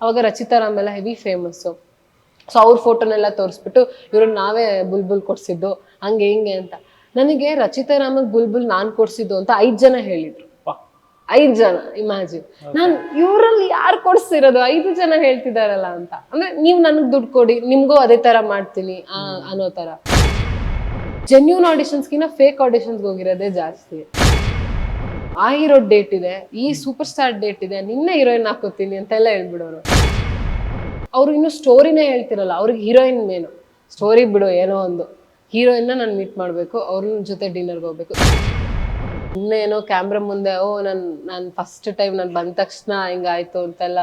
ಅವಾಗ ರಚಿತಾ ರಾಮ್ ಎಲ್ಲ heavy famous so ಅವ್ರ ಫೋಟೋನೆಲ್ಲ ತೋರಿಸ್ಬಿಟ್ಟು ಇವ್ರನ್ನ ನಾವೇ ಬುಲ್ಬುಲ್ ಕೊಡ್ಸಿದ್ದು ಹಂಗೆ ಹಿಂಗೆ ಅಂತ. ನನಗೆ ರಚಿತಾ ರಾಮಗ್ ಬುಲ್ಬುಲ್ ನಾನ್ ಕೊಡ್ಸಿದ್ದು ಅಂತ ಐದ್ ಜನ ಹೇಳಿದ್ರು. ಐದ್ ಜನ ಇಮ್ಯಾಜಿನ್ ನಾನ್ ಇವ್ರಲ್ಲಿ ಯಾರು ಕೊಡ್ಸಿರೋದು? ಐದು ಜನ ಹೇಳ್ತಿದಾರಲ್ಲ ಅಂತ. ಅಂದ್ರೆ ನೀವ್ ನನಗ್ ದುಡ್ಡು ಕೊಡಿ ನಿಮ್ಗೂ ಅದೇ ತರ ಮಾಡ್ತೀನಿ ಆ ಅನ್ನೋ ತರ. ಜೆನ್ಯೂನ್ ಆಡಿಷನ್ಸ್ಗಿನ ಫೇಕ್ ಆಡಿಷನ್ಸ್ ಹೋಗಿರೋದೇ ಜಾಸ್ತಿ. ಆ ಹೀರೋ ಡೇಟ್ ಇದೆ, ಈ ಸೂಪರ್ ಸ್ಟಾರ್ ಡೇಟ್ ಇದೆ, ನಿನ್ನೆ ಹೀರೋಯಿನ್ ಹಾಕೋತೀನಿ ಅಂತೆಲ್ಲ ಹೇಳ್ಬಿಡೋರು. ಅವ್ರು ಇನ್ನು ಸ್ಟೋರಿನೇ ಹೇಳ್ತಿರಲ್ಲ, ಅವ್ರಿಗೆ ಹೀರೋಯಿನ್ ಮೇನು ಸ್ಟೋರಿ ಬಿಡು, ಏನೋ ಒಂದು. ಹೀರೋಯಿನ್ನ ನಾನು ಮೀಟ್ ಮಾಡಬೇಕು ಅವ್ರ ಜೊತೆ ಡಿನ್ನರ್ಗೆ ಹೋಗ್ಬೇಕು. ಇನ್ನೇನೋ ಕ್ಯಾಮ್ರಾ ಮುಂದೆ, ಓ, ನಾನು ನಾನು ಫಸ್ಟ್ ಟೈಮ್ ನಾನು ಬಂದ ತಕ್ಷಣ ಹಿಂಗಾಯ್ತು ಅಂತೆಲ್ಲ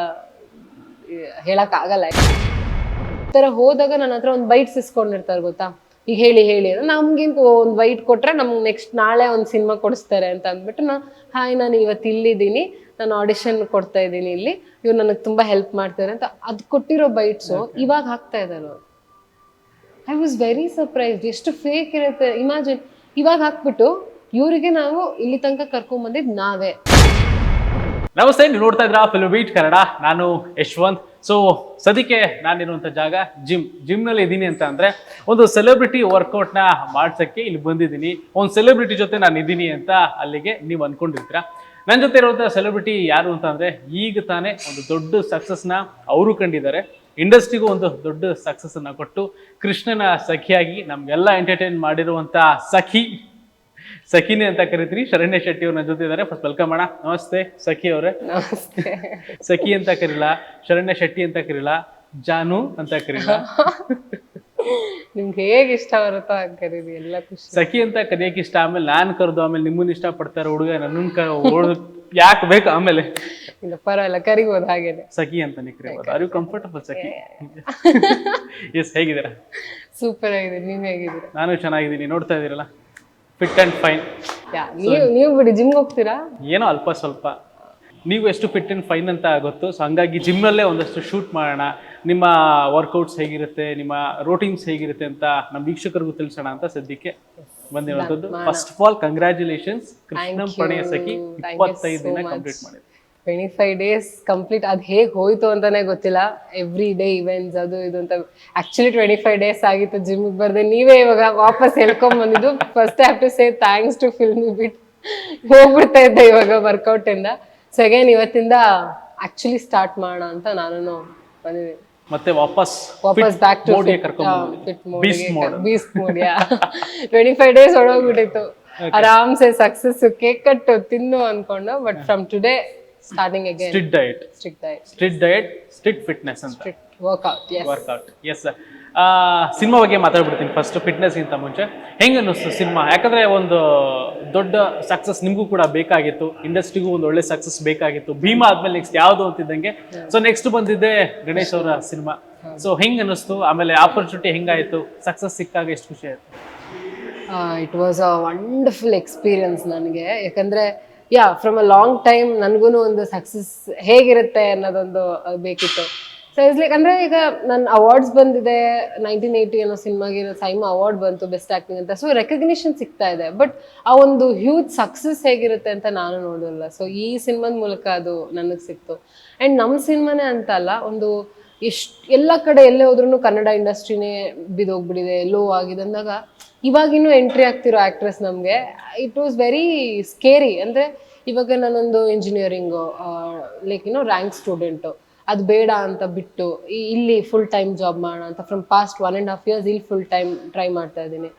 ಹೇಳೋಕ್ಕಾಗಲ್ಲ ಈ ಥರ ಹೋದಾಗ ನನ್ನ ಹತ್ರ ಒಂದು ಬೈಟ್ಸ್ ಇಸ್ಕೊಂಡಿರ್ತಾರೆ ಗೊತ್ತಾ? ಈಗ ಹೇಳಿ ಹೇಳಿ ನಮ್ಗಿಂತ ಒಂದು ವೈಟ್ ಕೊಟ್ರೆ ನಮ್ಗೆ ನೆಕ್ಸ್ಟ್ ನಾಳೆ ಒಂದು ಸಿನಿಮಾ ಕೊಡಿಸ್ತಾರೆ ಅಂತ ಅಂದ್ಬಿಟ್ಟು ನಾ ಹಾಯ್ ನಾನು ಇವತ್ತು ಇಲ್ಲಿದ್ದೀನಿ. ನಾನು ಆಡಿಷನ್ ಕೊಡ್ತಾ ಇದ್ದೀನಿ ಇಲ್ಲಿ. ಇವ್ರು ನನಗೆ ತುಂಬ ಹೆಲ್ಪ್ ಮಾಡ್ತಾರೆ ಅಂತ ಅದು ಕೊಟ್ಟಿರೋ ಬೈಟ್ಸು ಇವಾಗ ಹಾಕ್ತಾ ಇದ್ದಾರೆ ಐ ವಾಸ್ ವೆರಿ ಸರ್ಪ್ರೈಸ್ ಎಷ್ಟು ಫೇಕ್ ಇರುತ್ತೆ. ಇಮ್ಯಾಜಿನ್ ಇವಾಗ ಹಾಕ್ಬಿಟ್ಟು ಇವರಿಗೆ ನಾವು ಇಲ್ಲಿ ತನಕ ಕರ್ಕೊಂಡ್ ನಾವೇ. ನಮಸ್ತೆ, ನೀವು ನೋಡ್ತಾ ಇದ್ರ ಫಿಲ್ಮ್ ಬೀಟ್ ಕನ್ನಡ ನಾನು ಯಶ್ವಂತ್. ಸೊ ಸದ್ಯಕ್ಕೆ ನಾನಿರುವಂಥ ಜಾಗ ಜಿಮ್ ಜಿಮ್ನಲ್ಲಿ ಇದ್ದೀನಿ ಅಂತ ಅಂದರೆ ಒಂದು ಸೆಲೆಬ್ರಿಟಿ ವರ್ಕೌಟ್ನ ಮಾಡ್ಸೋಕ್ಕೆ ಇಲ್ಲಿ ಬಂದಿದ್ದೀನಿ. ಒಂದು ಸೆಲೆಬ್ರಿಟಿ ಜೊತೆ ನಾನು ಇದ್ದೀನಿ ಅಂತ ಅಲ್ಲಿಗೆ ನೀವು ಅಂದ್ಕೊಂಡಿರ್ತೀರ ನನ್ನ ಜೊತೆ ಇರುವಂಥ ಸೆಲೆಬ್ರಿಟಿ ಯಾರು ಅಂತ ಅಂದರೆ ಈಗ ತಾನೇ ಒಂದು ದೊಡ್ಡ ಸಕ್ಸಸ್ನ ಅವರು ಕಂಡಿದ್ದಾರೆ. ಇಂಡಸ್ಟ್ರಿಗೂ ಒಂದು ದೊಡ್ಡ ಸಕ್ಸಸ್ಸನ್ನು ಕೊಟ್ಟು ಕೃಷ್ಣನ ಸಖಿಯಾಗಿ ನಮಗೆಲ್ಲ ಎಂಟರ್ಟೈನ್ ಮಾಡಿರುವಂಥ ಸಖಿ ಸಖಿನಿ ಅಂತ ಕರಿತೀರಿ ಶರಣ್ಯ ಶೆಟ್ಟಿ ಅವ್ರ ನನ್ನ ಜೊತೆ ಇದ್ದಾರೆ ಫಸ್ಟ್ ವೆಲ್ಕಮ್ ಅಣ್ಣ. ನಮಸ್ತೆ ಸಖಿ ಅವರೇ. ನಮಸ್ತೆ. ಸಖಿ ಅಂತ ಕರಿಲ್ಲ ಶರಣ್ಯ ಶೆಟ್ಟಿ ಅಂತ ಕರಿಲ್ಲ ಜಾನು ಅಂತ ಕರಿಲ್ಲ ನಿಮ್ಗೆ ಹೇಗೆ ಇಷ್ಟ ಬರುತ್ತೋ ಹಾಗೆ ಕರೀರಿ ಎಲ್ಲ ಖುಷಿ. ಸಖಿ ಅಂತ ಕರಿಯಕ್ಕೆ ಇಷ್ಟ ಆಮೇಲೆ ನಾನ್ ಕರೆದು ಆಮೇಲೆ ನಿಮ್ಮನ್ನ ಇಷ್ಟ ಪಡ್ತಾರೆ ಹುಡುಗ ನನ್ನನ್ ಕ ಓಡ್ ಯಾಕೆ ಬೇಕು ಆಮೇಲೆ? ಇಲ್ಲ ಪರವಾಗಿಲ್ಲ ಕರಿಬೋದು ಹಾಗೇನೆ. ಸಖಿ ಅಂತ ಕರಿಬೋದು. Are you comfortable Sakhi? Yes ಹೇಗಿದ್ದೀರಾ? ಸೂಪರ್ ಆಗಿದೆ ನೀವ್ ಹೇಗಿದ್ದೀರಾ? ನಾನು ಚೆನ್ನಾಗಿದ್ದೀನಿ ನೋಡ್ತಾ ಇದ್ದೀರಲ್ಲ? ಫಿಟ್ ಅಂಡ್ ಫೈನ್ ನೀವು ನೀವು ಬಿಡಿ ಜಿಮ್ ಹೋಗ್ತೀರಾ? ಏನೋ ಅಲ್ಪ ಸ್ವಲ್ಪ. ನೀವು ಎಷ್ಟು ಫಿಟ್ ಅಂಡ್ ಫೈನ್ ಅಂತ ಗೊತ್ತು ಸೊ ಹಂಗಾಗಿ ಜಿಮ್ನಲ್ಲೇ ಒಂದಷ್ಟು ಶೂಟ್ ಮಾಡೋಣ. ನಿಮ್ಮ ವರ್ಕೌಟ್ಸ್ ಹೇಗಿರುತ್ತೆ ನಿಮ್ಮ ರೋಟೀನ್ಸ್ ಹೇಗಿರುತ್ತೆ ಅಂತ ನಮ್ಮ ವೀಕ್ಷಕರಿಗೂ ತಿಳಿಸೋಣ ಅಂತ ಸದ್ಯಕ್ಕೆ ಬಂದಿರುವಂಥದ್ದು ಫಸ್ಟ್ ಆಫ್ ಆಲ್ ಕಂಗ್ರ್ಯಾಚುಲೇಷನ್ಸ್ ಕೃಷ್ಣಂ ಪಣೆಯ ಸಖಿ ಇಪ್ಪತ್ತೈದು ದಿನ ಕಂಪ್ಲೀಟ್ ಮಾಡಿದೆ ಟ್ವೆಂಟಿ ಫೈವ್ ಡೇಸ್ ಕಂಪ್ಲೀಟ್ ಅದು ಹೇಗೆ ಹೋಯ್ತು ಅಂತಾನೆ ಗೊತ್ತಿಲ್ಲ. ಎವ್ರಿ ಡೇ ಇವೆಂಟ್ಸ್ ಅದು ಇದು ಅಂತ. ಆಕ್ಚುಲಿ ಟ್ವೆಂಟಿ ಫೈವ್ ಡೇಸ್ ಆಗಿತ್ತು ಜಿಮ್ಗೆ ಬರ್ದೆ. ನೀವೇ ಇವಾಗ ವಾಪಸ್ ಹೇಳ್ಕೊಂಡ್ ಬಂದಿದ್ದು. First have to say thanks to film ಬಿಟ್ ಹೋಗ್ಬಿಡ್ತಾ ಇದ್ದೆ ಇವಾಗ ವರ್ಕೌಟಿಂದ ಸೊ ಅಗೇನ್ ಇವತ್ತಿಂದ ಆಕ್ಚುಲಿ ಸ್ಟಾರ್ಟ್ ಮಾಡೋಣ ಅಂತ ನಾನು ಬಂದಿದ್ದೀನಿ. ಮತ್ತೆ ವಾಪಸ್ ವಾಪಸ್ back to fit mode. Beast mode yeah twenty five days ಹೊಡೋಗ್ಬಿಟ್ಟಿತ್ತು ಆರಾಮ್ಸೆ ಸಕ್ಸಸ್ ಕೇಕ್ ಕಟ್ಟು ತಿನ್ನು ಅನ್ಕೊಂಡು. But from today starting again strict diet strict diet strict diet strict fitness ಅಂತ. Strict workout yes workout yes cinema ಬಗ್ಗೆ ಮಾತಾಡ್ಬಿಡ್ತೀನಿ first ಫಿಟ್ನೆಸ್ಗಿಂತ ಮುಂಚೆ. ಹೆಂಗೆ ಅನ್ನಿಸ್ತು cinema ಯಾಕಂದ್ರೆ ಒಂದು ದೊಡ್ಡ ಸಕ್ಸಸ್ ನಿಮಗೂ ಕೂಡ ಬೇಕಾಗಿತ್ತು. ಇಂಡಸ್ಟ್ರಿಗೂ ಒಂದು ಒಳ್ಳೆ ಸಕ್ಸಸ್ ಬೇಕಾಗಿತ್ತು. ಭೀಮಾ ಆದ್ಮೇಲೆ ನೆಕ್ಸ್ಟ್ ಯಾವುದು ಅಂತಿದ್ದಂಗೆ? ಸೊ ನೆಕ್ಸ್ಟ್ ಬಂದಿದ್ದೆ ಗಣೇಶ್ ಅವರ ಸಿನಿಮಾ ಸೊ ಹೆಂಗ್ ಅನ್ನಿಸ್ತು? ಆಮೇಲೆ ಆಪರ್ಚುನಿಟಿ ಹೆಂಗಾಯ್ತು? ಸಕ್ಸಸ್ ಸಿಕ್ಕಾಗ ಎಷ್ಟು ಖುಷಿ ಆಯ್ತು? It was a wonderful experience ನನಗೆ. ಯಾಕಂದ್ರೆ yeah from a long time ನನಗೂ ಒಂದು ಸಕ್ಸಸ್ ಹೇಗಿರುತ್ತೆ ಅನ್ನೋದೊಂದು ಬೇಕಿತ್ತು. ಸೊ ಇಸ್ ಲೈಕ್ ಅಂದರೆ ಈಗ ನನ್ನ ಅವಾರ್ಡ್ಸ್ ಬಂದಿದೆ ನೈನ್ಟೀನ್ ಏಯ್ಟಿ ಅನ್ನೋ ಸಿನಿಮಾಗೆ ಸೈಮ ಅವಾರ್ಡ್ ಬಂತು ಬೆಸ್ಟ್ ಆ್ಯಕ್ಟಿಂಗ್ ಅಂತ. ಸೊ ರೆಕಗ್ನಿಷನ್ ಸಿಗ್ತಾ ಇದೆ. ಬಟ್ ಆ ಒಂದು ಹ್ಯೂಜ್ ಸಕ್ಸಸ್ ಹೇಗಿರುತ್ತೆ ಅಂತ ನಾನು ನೋಡೋಲ್ಲ ಸೊ ಈ ಸಿನಿಮಾದ ಮೂಲಕ ಅದು ನನಗೆ ಸಿಕ್ತು. ಆ್ಯಂಡ್ ನಮ್ಮ ಸಿನಿಮಾನೇ ಅಂತ ಅಲ್ಲ, ಒಂದು ಎಷ್ಟು, ಎಲ್ಲ ಕಡೆ ಎಲ್ಲೇ ಹೋದ್ರೂ ಕನ್ನಡ ಇಂಡಸ್ಟ್ರಿನೇ ಬಿದೋಗ್ಬಿಟ್ಟಿದೆ ಲೋ ಆಗಿದೆ ಅಂದಾಗ ಇವಾಗಿನ್ನೂ ಎಂಟ್ರಿ ಆಗ್ತಿರೋ ಆಕ್ಟ್ರೆಸ್ ನಮಗೆ ಇಟ್ ವಾಸ್ ವೆರಿ ಸ್ಕೇರಿ ಅಂದರೆ ಇವಾಗ ನಾನೊಂದು ಇಂಜಿನಿಯರಿಂಗು ಲೈಕ್ ಏನೋ ರ್ಯಾಂಕ್ ಸ್ಟೂಡೆಂಟು ಅದು ಬೇಡ ಅಂತ ಬಿಟ್ಟು ಇಲ್ಲಿ ಫುಲ್ ಟೈಮ್ ಜಾಬ್ ಮಾಡೋಣ ಅಂತ from past one and half years ಇಲ್ಲಿ ಫುಲ್ ಟೈಮ್ ಟ್ರೈ ಮಾಡ್ತಾ ಇದ್ದೀನಿ.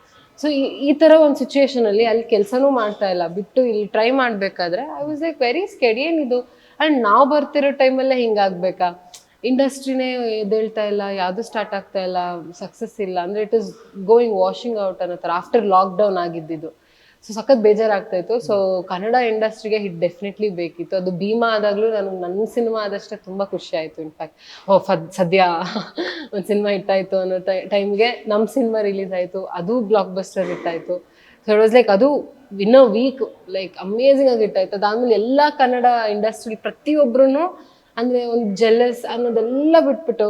ಸೊ ಈ ಥರ ಒಂದು ಸಿಚುವೇಶನಲ್ಲಿ ಅಲ್ಲಿ ಕೆಲಸನೂ ಮಾಡ್ತಾ ಇಲ್ಲ. ಬಿಟ್ಟು ಇಲ್ಲಿ ಟ್ರೈ ಮಾಡಬೇಕಾದ್ರೆ I was like very scared ಏನಿದು? ಆ್ಯಂಡ್ ನಾವು ಬರ್ತಿರೋ ಟೈಮಲ್ಲೇ ಹಿಂಗಾಗ್ಬೇಕಾ ಇಂಡಸ್ಟ್ರಿನೇ ಎದ್ದೇಳ್ತಾ ಇಲ್ಲ, ಯಾವುದು ಸ್ಟಾರ್ಟ್ ಆಗ್ತಾ ಇಲ್ಲ ಸಕ್ಸಸ್ ಇಲ್ಲ. ಅಂದರೆ it is going washing out ಅನ್ನೋ ಥರ ಆಫ್ಟರ್ ಲಾಕ್ಡೌನ್ ಆಗಿದ್ದಿದ್ದು. ಸೊ ಸಖತ್ ಬೇಜಾರಾಗ್ತಾ ಇತ್ತು. ಸೊ ಕನ್ನಡ ಇಂಡಸ್ಟ್ರಿಗೆ ಹಿಟ್ ಡೆಫಿನೆಟ್ಲಿ ಬೇಕಿತ್ತು. ಅದು ಭೀಮಾ ಆದಾಗಲೂ ನನಗೆ ನನ್ನ ಸಿನಿಮಾ ಆದಷ್ಟೇ ತುಂಬ ಖುಷಿ ಆಯಿತು. ಇನ್ಫ್ಯಾಕ್ಟ್ ಓ, ಫದ್, ಸದ್ಯ ಒಂದು ಸಿನಿಮಾ ಹಿಟ್ಟಾಯಿತು ಅನ್ನೋ ಟೈಮ್ಗೆ ನಮ್ಮ ಸಿನಿಮಾ ರಿಲೀಸ್ ಆಯಿತು. ಅದು ಬ್ಲಾಕ್ ಬಸ್ಟರ್ ಹಿಟ್ಟಾಯಿತು ಸೊ ಇಟ್ ವಾಸ್ ಲೈಕ್ ಅದು in a week like amazing ಆಗಿ ಹಿಟ್ಟಾಯ್ತು ಅದಾದ್ಮೇಲೆ ಎಲ್ಲ ಕನ್ನಡ ಇಂಡಸ್ಟ್ರಿ ಪ್ರತಿಯೊಬ್ಬರೂ ಅಂದ್ರೆ ಒಂದು ಜೆಲ್ಲಸ್ ಅನ್ನೋದೆಲ್ಲ ಬಿಟ್ಬಿಟ್ಟು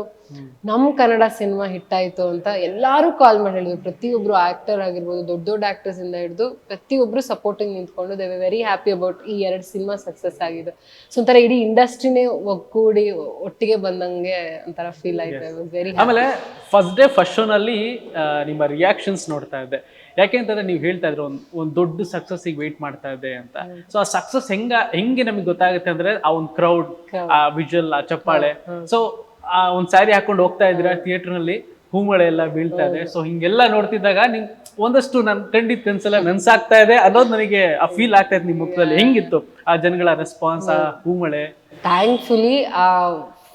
ನಮ್ ಕನ್ನಡ ಸಿನಿಮಾ ಹಿಟ್ ಆಯ್ತು ಅಂತ ಎಲ್ಲಾರು ಕಾಲ್ ಮಾಡಿ ಹೇಳಿದ್ರು. ಪ್ರತಿಯೊಬ್ರು ಆಕ್ಟರ್ ಆಗಿರ್ಬೋದು ದೊಡ್ಡ ದೊಡ್ಡ ಆಕ್ಟರ್ಸ್ ಇಂದ ಹಿಡಿದು ಪ್ರತಿಯೊಬ್ರು ಸಪೋರ್ಟಿಂಗ್ ನಿಂತ್ಕೊಂಡು ದೇ ವೆರಿ ಹ್ಯಾಪಿ ಅಬೌಟ್ ಈ ಎರಡು ಸಿನಿಮಾ ಸಕ್ಸಸ್ ಆಗಿದೆ ಸೊ ಒಂಥರ ಇಡೀ ಇಂಡಸ್ಟ್ರಿನೇ ಒಗ್ಗೂಡಿ ಒಟ್ಟಿಗೆ ಬಂದಂಗೆ ಒಂಥರ ಫೀಲ್ ಆಯ್ತು. ವೆರಿ ಆಮೇಲೆ ಫಸ್ಟ್ ಡೇ ಫಸ್ಟ್ ಶೋನಲ್ಲಿ ನಿಮ್ಮ ರಿಯಾಕ್ಷನ್ಸ್ ನೋಡ್ತಾ ಇದ್ದೆ. ಯಾಕೆಂತಂದ್ರೆ ನೀವು ಹೇಳ್ತಾ ಇದ್ರೆ ಒಂದು ಒಂದು ದೊಡ್ಡ ಸಕ್ಸಸ್ಸಿಗೆ ವೆಯ್ಟ್ ಮಾಡ್ತಾ ಇದೆ ಅಂತ. ಸೊ ಆ ಸಕ್ಸಸ್ ಹೆಂಗ ಹೆಂಗೆ ನಮಗೆ ಗೊತ್ತಾಗುತ್ತೆ ಅಂದ್ರೆ ಆ ಒಂದು ಕ್ರೌಡ್ ಆ ವಿಜುವಲ್ ಆ ಚಪ್ಪಾಳೆ. ಸೊ ಆ ಒಂದು ಸ್ಯಾರಿ ಹಾಕೊಂಡು ಹೋಗ್ತಾ ಇದ್ರೆ ಥಿಯೇಟರ್ನಲ್ಲಿ ಹೂಮಳೆ ಎಲ್ಲ ಬೀಳ್ತಾ ಇದೆ. ಸೊ ಹಿಂಗೆಲ್ಲ ನೋಡ್ತಿದ್ದಾಗ ನಿಮ್ ಒಂದಷ್ಟು ನನ್ ಖಂಡಿತ ಕನ್ಸಲ್ಲ ನನ್ಸಾಗ್ತಾ ಇದೆ ಅನ್ನೋದು ನನಗೆ ಆ ಫೀಲ್ ಆಗ್ತಾ ಇತ್ತು ನಿಮ್ ಮುಖದಲ್ಲಿ. ಹೆಂಗಿತ್ತು ಆ ಜನಗಳ ರೆಸ್ಪಾನ್ಸ್ ಆ ಹೂಮಳೆ ಥ್ಯಾಂಕ್ಫುಲಿ ಆ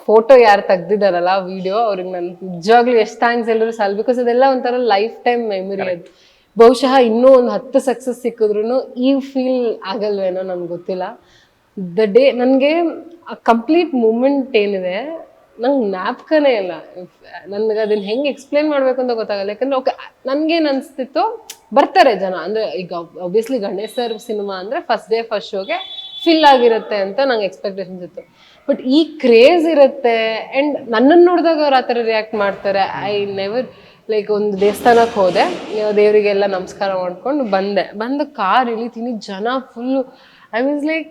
ಫೋಟೋ ಯಾರು ತೆಗ್ದಿದಾರಲ್ಲ ವಿಡಿಯೋ ಅವ್ರಿಗೆ ನಾನು ನಿಜವಾಗ್ಲೂ ಎಷ್ಟು ಥ್ಯಾಂಕ್ಸ್ ಎಲ್ಲರೂ ಸಾಲ್ ಬಿಕಾಸ್ ಅದೆಲ್ಲ ಒಂಥರ ಲೈಫ್ ಟೈಮ್ ಮೆಮೊರಿ ಅದು ಬಹುಶಃ ಇನ್ನೂ ಒಂದು ಹತ್ತು ಸಕ್ಸಸ್ ಸಿಕ್ಕಿದ್ರು ಈ ಫೀಲ್ ಆಗಲ್ವೇನೋ ನನ್ಗೆ ಗೊತ್ತಿಲ್ಲ. ದ ಡೇ ನನಗೆ ಆ ಕಂಪ್ಲೀಟ್ ಮೂಮೆಂಟ್ ಏನಿದೆ, ನಂಗೆ ಜ್ಞಾಪಕನೇ ಇಲ್ಲ. ನನಗೆ ಅದನ್ನ ಹೆಂಗೆ ಎಕ್ಸ್ಪ್ಲೇನ್ ಮಾಡಬೇಕು ಅಂತ ಗೊತ್ತಾಗಲ್ಲ. ಯಾಕಂದ್ರೆ ಓಕೆ ನನಗೇನು ಅನಿಸ್ತಿತ್ತು, ಬರ್ತಾರೆ ಜನ. ಅಂದರೆ ಈಗ ಒಬ್ವಿಯಸ್ಲಿ ಗಣೇಶ್ ಸರ್ ಸಿನಿಮಾ ಅಂದರೆ ಫಸ್ಟ್ ಡೇ ಫಸ್ಟ್ ಶೋಗೆ ಫಿಲ್ ಆಗಿರುತ್ತೆ ಅಂತ ನಂಗೆ ಎಕ್ಸ್ಪೆಕ್ಟೇಷನ್ಸ್ ಇತ್ತು. ಬಟ್ ಈ ಕ್ರೇಜ್ ಇರುತ್ತೆ ಆ್ಯಂಡ್ ನನ್ನನ್ನು ನೋಡಿದಾಗ ಅವ್ರು ಆ ಥರ ರಿಯಾಕ್ಟ್ ಮಾಡ್ತಾರೆ. ಐ ನೆವರ್ ಲೈಕ್ ಒಂದು ದೇವಸ್ಥಾನಕ್ಕೆ ಹೋದೆ. ದೇವರಿಗೆಲ್ಲ ನಮಸ್ಕಾರ ಮಾಡ್ಕೊಂಡು ಬಂದೆ. ಬಂದು ಕಾರ್ ಇಳಿತೀನಿ ಜನ ಫುಲ್ಲು ಐ ಮೀನ್ಸ್ ಲೈಕ್